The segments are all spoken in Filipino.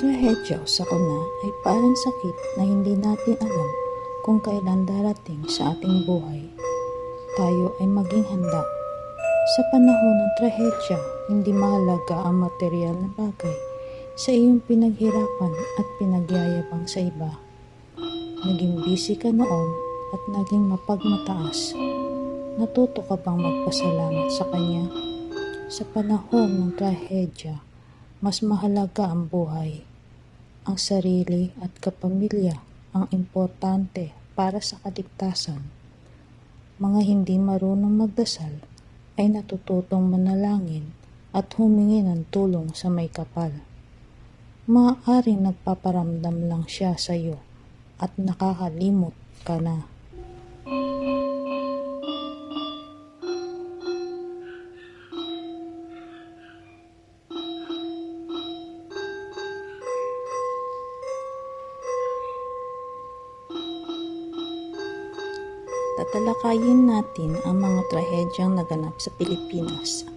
Trahedya o sakuna ay parang sakit na hindi natin alam kung kailan darating sa ating buhay. Tayo ay maging handa. Sa panahon ng trahedya, hindi mahalaga ang material na bagay sa iyong pinaghirapan at pinagyayabang sa iba. Naging busy ka noon at naging mapagmataas. Natuto ka bang magpasalamat sa Kanya? Sa panahon ng trahedya, mas mahalaga ang buhay. Ang sarili at kapamilya ang importante para sa kaligtasan. Mga hindi marunong magdasal ay natututong manalangin at humingi ng tulong sa may kapal. Maaaring nagpaparamdam lang siya sa iyo at nakakalimot ka na. Tatalakayin natin ang mga trahedyang naganap sa Pilipinas.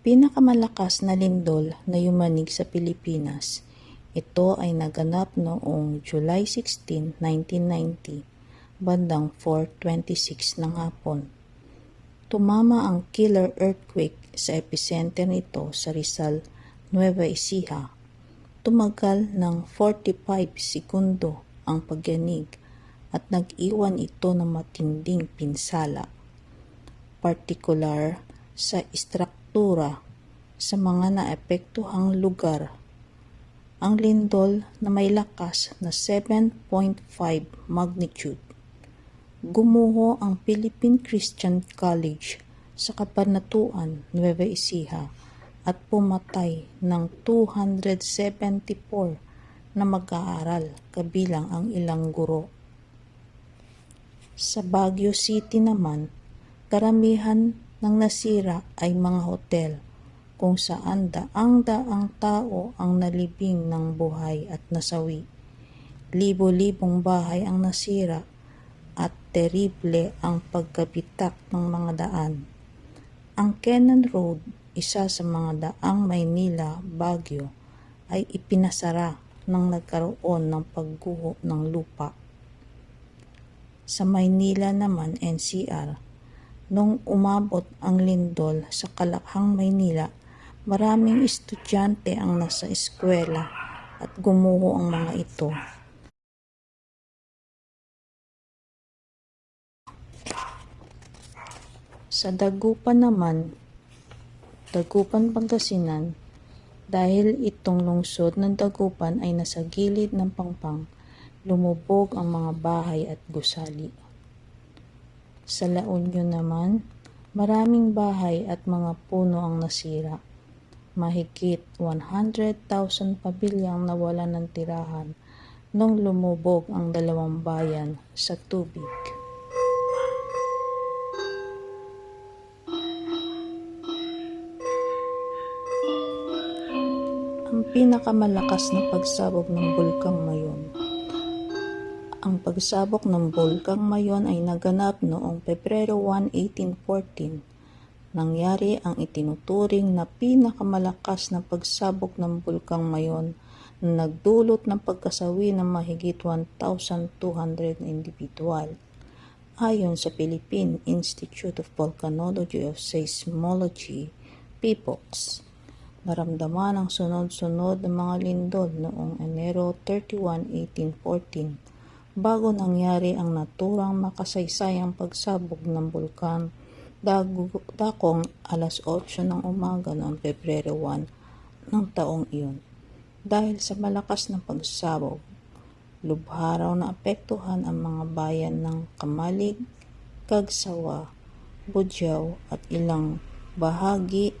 Pinakamalakas na lindol na yumanig sa Pilipinas. Ito ay naganap noong July 16, 1990, bandang 4.26 ng hapon. Tumama ang killer earthquake sa epicenter nito sa Rizal, Nueva Ecija. Tumagal ng 45 segundo ang pagyanig at nag-iwan ito ng matinding pinsala. Partikular sa istruktura sa mga naepektuhang lugar. Ang lindol na may lakas na 7.5 magnitude. Gumuho ang Philippine Christian College sa Kabanatuan, Nueva Ecija at pumatay ng 274 na mag-aaral kabilang ang ilang guro. Sa Baguio City naman, karamihan ng nasira ay mga hotel kung saan daang-daang tao ang nalibing ng buhay at nasawi. Libo-libong bahay ang nasira at terible ang pagkabitak ng mga daan. Ang Cannon Road, isa sa mga daang Maynila, Baguio, ay ipinasara nang nagkaroon ng pagguho ng lupa. Sa Maynila naman, NCR, nung umabot ang lindol sa Kalakhang, Maynila, maraming estudyante ang nasa eskwela at gumuho ang mga ito. Sa Dagupan naman, Dagupan Pangasinan, dahil itong lungsod ng Dagupan ay nasa gilid ng pangpang, lumubog ang mga bahay at gusali. Sa La Union naman, maraming bahay at mga puno ang nasira. Mahigit 100,000 pabilyang nawalan ng tirahan nung lumubog ang dalawang bayan sa tubig. Pinakamalakas na pagsabog ng Bulkang Mayon. Ang pagsabog ng Bulkang Mayon ay naganap noong Pebrero 1, 1814. Nangyari ang itinuturing na pinakamalakas na pagsabog ng Bulkang Mayon na nagdulot ng pagkasawi ng mahigit 1,200 individual. Ayon sa Philippine Institute of Volcanology of Seismology, PIPOX, naramdaman ang sunod-sunod na mga lindol noong Enero 31, 1814 bago nangyari ang naturang makasaysayang pagsabog ng bulkan dakong alas 8 ng umaga noong Pebrero 1 ng taong iyon. Dahil sa malakas na pagsabog, lubharaw na apektuhan ang mga bayan ng Kamalig, Kagsawa, Budyaw at ilang bahagi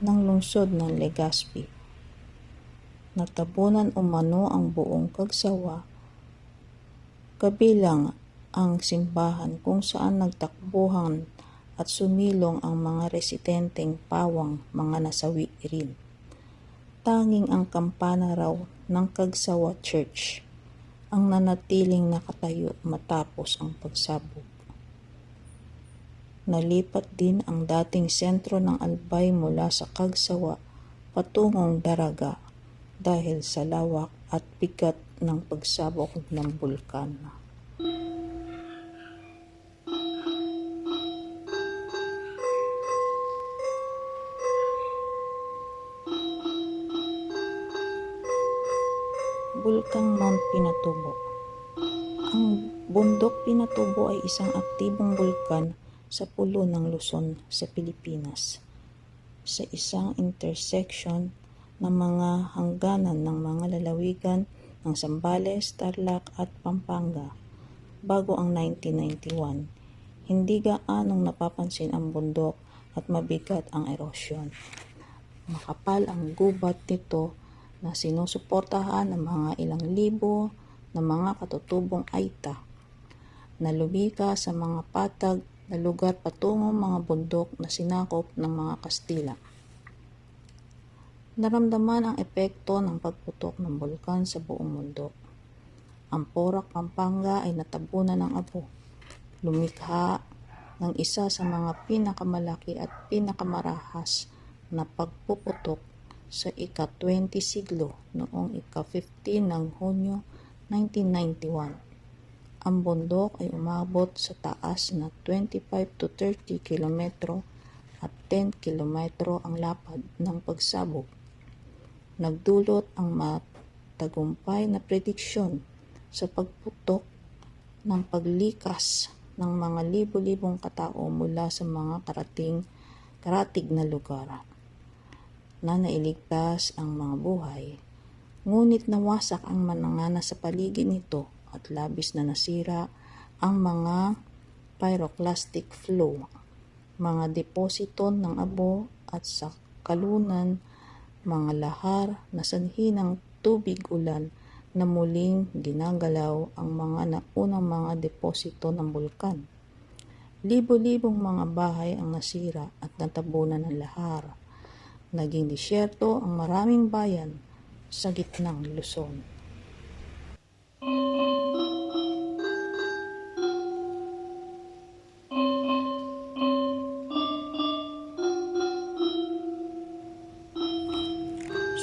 ng lungsod ng Legazpi. Natabunan umano ang buong kagsawa, kabilang ang simbahan kung saan nagtakbuhan at sumilong ang mga residenteng pawang mga nasawi rin. Tanging ang kampana raw ng Kagsawa Church ang nanatiling nakatayo matapos ang pagsabog. Nalipat din ang dating sentro ng Albay mula sa Kagsawa patungong Daraga dahil sa lawak at bigat ng pagsabok ng bulkan. Bulkang Mount Pinatubo Ang bundok Pinatubo ay isang aktibong bulkan sa pulo ng Luzon sa Pilipinas. Sa isang intersection ng mga hangganan ng mga lalawigan ng Zambales, Tarlac at Pampanga bago ang 1991. Hindi gaanong napapansin ang bundok at mabigat ang erosyon. Makapal ang gubat nito na sinusuportahan ng mga ilang libo na mga katutubong aita na lumika sa mga patag na lugar patungong mga bundok na sinakop ng mga Kastila. Naramdaman ang epekto ng pagputok ng bulkan sa buong mundo. Ang Porac, Pampanga ay natabunan ng abo. Lumikha ng isa sa mga pinakamalaki at pinakamarahas na pagpuputok sa ika-20 siglo noong ika-15 ng Hunyo 1991. Ang bundok ay umabot sa taas na 25 to 30 kilometro at 10 kilometro ang lapad ng pagsabog. Nagdulot ang matagumpay na prediksyon sa pagputok ng paglikas ng mga libo-libong katao mula sa mga karating karatig na lugar na nailigtas ang mga buhay, ngunit nawasak ang manangana sa paligid nito at labis na nasira ang mga pyroclastic flow, mga deposito ng abo at sa kalunan, mga lahar na sanhi ng tubig ulan na muling ginagalaw ang mga naunang mga deposito ng bulkan. Libo-libong mga bahay ang nasira at natabunan ng lahar naging disyerto ang maraming bayan sa gitnang Luzon.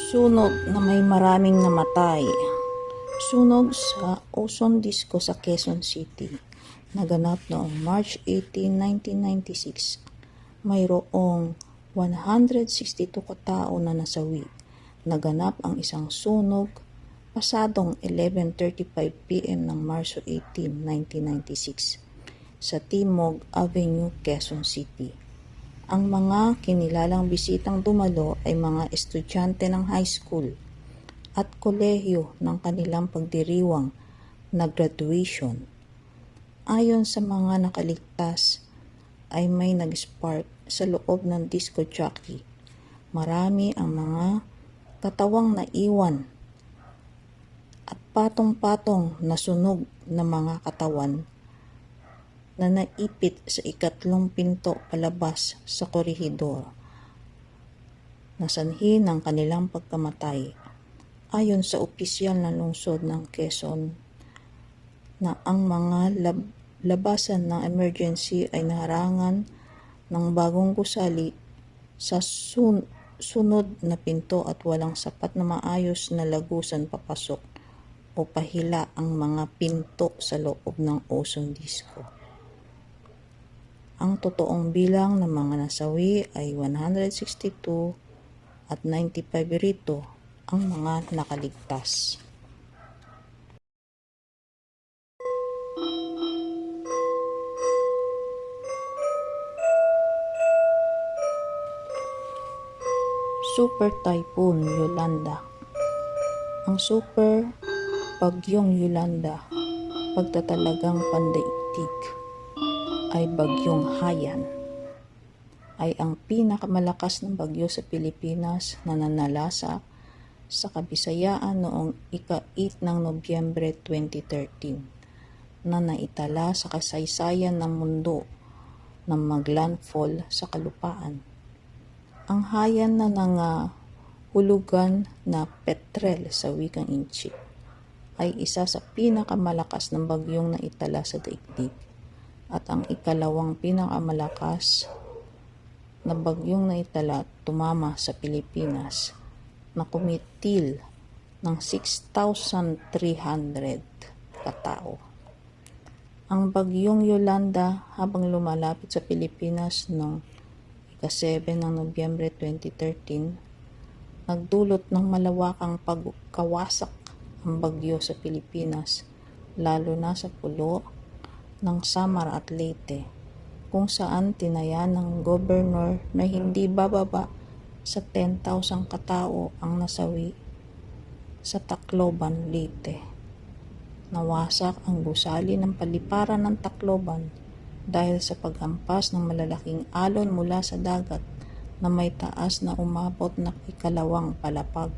Sunog na may maraming namatay. Sunog sa ozone disco sa Quezon City. Naganap noong March 18, 1996. Mayroong 162 katao na nasawi. Naganap ang isang sunog pasadong 11.35 p.m. ng Marso 18, 1996 sa Timog Avenue, Quezon City. Ang mga kinilalang bisitang dumalo ay mga estudyante ng high school at kolehiyo ng kanilang pagdiriwang na graduation. Ayon sa mga nakaligtas, ay may nag-spark sa loob ng disco jockey. Marami ang mga katawang naiwan at patong-patong na sunog na mga katawan na naipit sa ikatlong pinto palabas sa korihidor. Nasanhi ng kanilang pagkamatay ayon sa opisyal na lungsod ng Quezon na ang mga lab- labasan ng emergency ay naharangan ng bagong gusali sa sun- sunod na pinto at walang sapat na maayos na lagusan papasok o pahila ang mga pinto sa loob ng ozone disco. Ang totoong bilang ng mga nasawi ay 162 at 95 rito ang mga nakaligtas. Super Typhoon Yolanda Ang super bagyong Yolanda, pagtatalagang pandaigdig, ay bagyong hayan ay ang pinakamalakas ng bagyo sa Pilipinas na nanalasa sa Kabisayaan noong ika-8 ng Nobyembre 2013 na naitala sa kasaysayan ng mundo ng maglandfall sa kalupaan. Ang hayan na nangahulugan na petrel sa wikang Inchi ay isa sa pinakamalakas ng bagyong naitala sa daigdig at ang ikalawang pinakamalakas na bagyong naitala at tumama sa Pilipinas na kumitil ng 6,300 katao. Ang bagyong Yolanda habang lumalapit sa Pilipinas noong ika-7 ng Nobyembre 2013, nagdulot ng malawakang pagkawasak ang bagyo sa Pilipinas, lalo na sa pulo ng Samar at Leyte, kung saan tinayan ng gobernur na hindi bababa sa 10,000 katao ang nasawi sa Tacloban, Leyte. Nawasak ang gusali ng paliparan ng Tacloban dahil sa paghampas ng malalaking alon mula sa dagat na may taas na umabot na ikalawang palapag.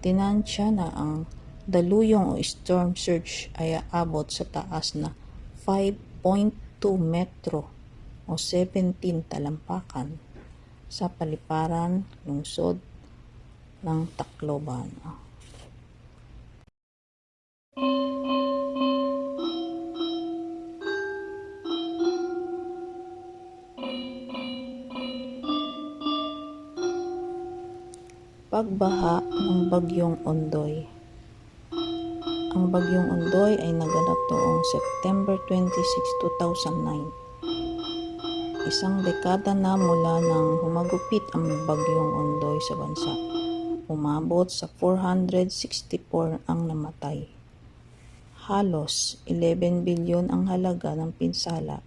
Tinansya na ang daluyong o storm surge ay aabot sa taas na 5.2 metro o 17 talampakan sa paliparan lungsod ng Tacloban. Pagbaha ng Bagyong Ondoy Ang Bagyong Ondoy ay naganap noong September 26, 2009. Isang dekada na mula nang humagupit ang Bagyong Ondoy sa bansa. Umabot sa 464 ang namatay. Halos 11 bilyon ang halaga ng pinsala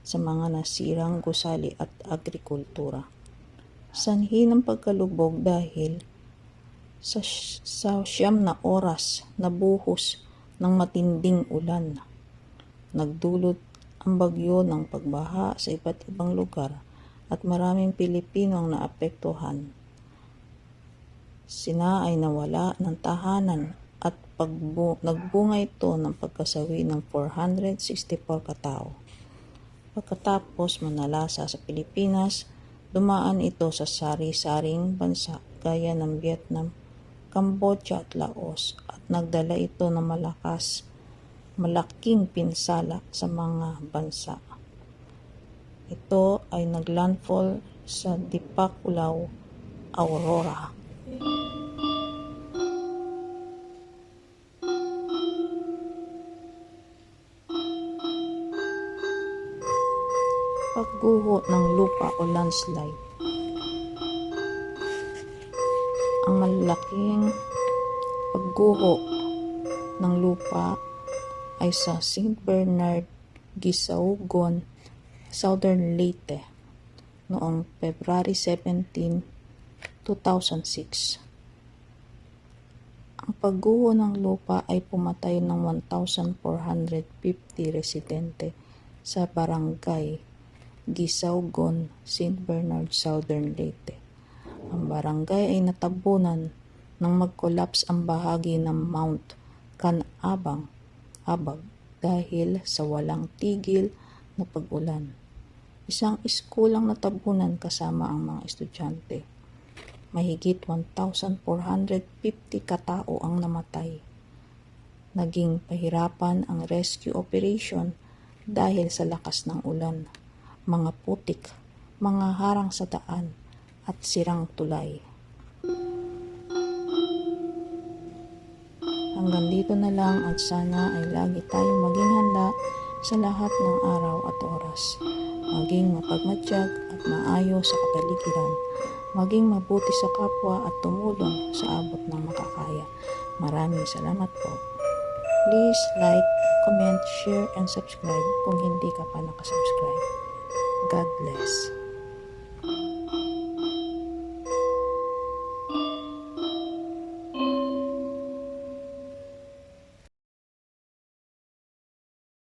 sa mga nasirang gusali at agrikultura sanhi ng pagkalubog dahil sa, sa siyam na oras na buhos ng matinding ulan. Nagdulot ang bagyo ng pagbaha sa iba't ibang lugar at maraming Pilipino ang naapektuhan. Sina ay nawala ng tahanan at pagbu- nagbunga ito ng pagkasawi ng 464 katao. Pagkatapos manalasa sa Pilipinas, Dumaan ito sa sari-saring bansa gaya ng Vietnam, Cambodia at Laos at nagdala ito ng malakas, malaking pinsala sa mga bansa. Ito ay naglandfall sa Dipakulaw, Aurora. pagguho ng lupa o landslide. Ang malalaking pagguho ng lupa ay sa St. Bernard, Gisaugon, Southern Leyte noong February 17, 2006. Ang pagguho ng lupa ay pumatay ng 1,450 residente sa barangay Gisaugon, St. Bernard, Southern Leyte. Ang barangay ay natabunan nang mag-collapse ang bahagi ng Mount Canabang, Abag, dahil sa walang tigil na pag-ulan. Isang eskulang natabunan kasama ang mga estudyante. Mahigit 1,450 katao ang namatay. Naging pahirapan ang rescue operation dahil sa lakas ng ulan mga putik, mga harang sa daan, at sirang tulay. Hanggang dito na lang at sana ay lagi tayong maging handa sa lahat ng araw at oras. Maging mapagmatsyag at maayo sa kapaligiran. Maging mabuti sa kapwa at tumulong sa abot ng makakaya. Maraming salamat po. Please like, comment, share, and subscribe kung hindi ka pa nakasubscribe. God bless.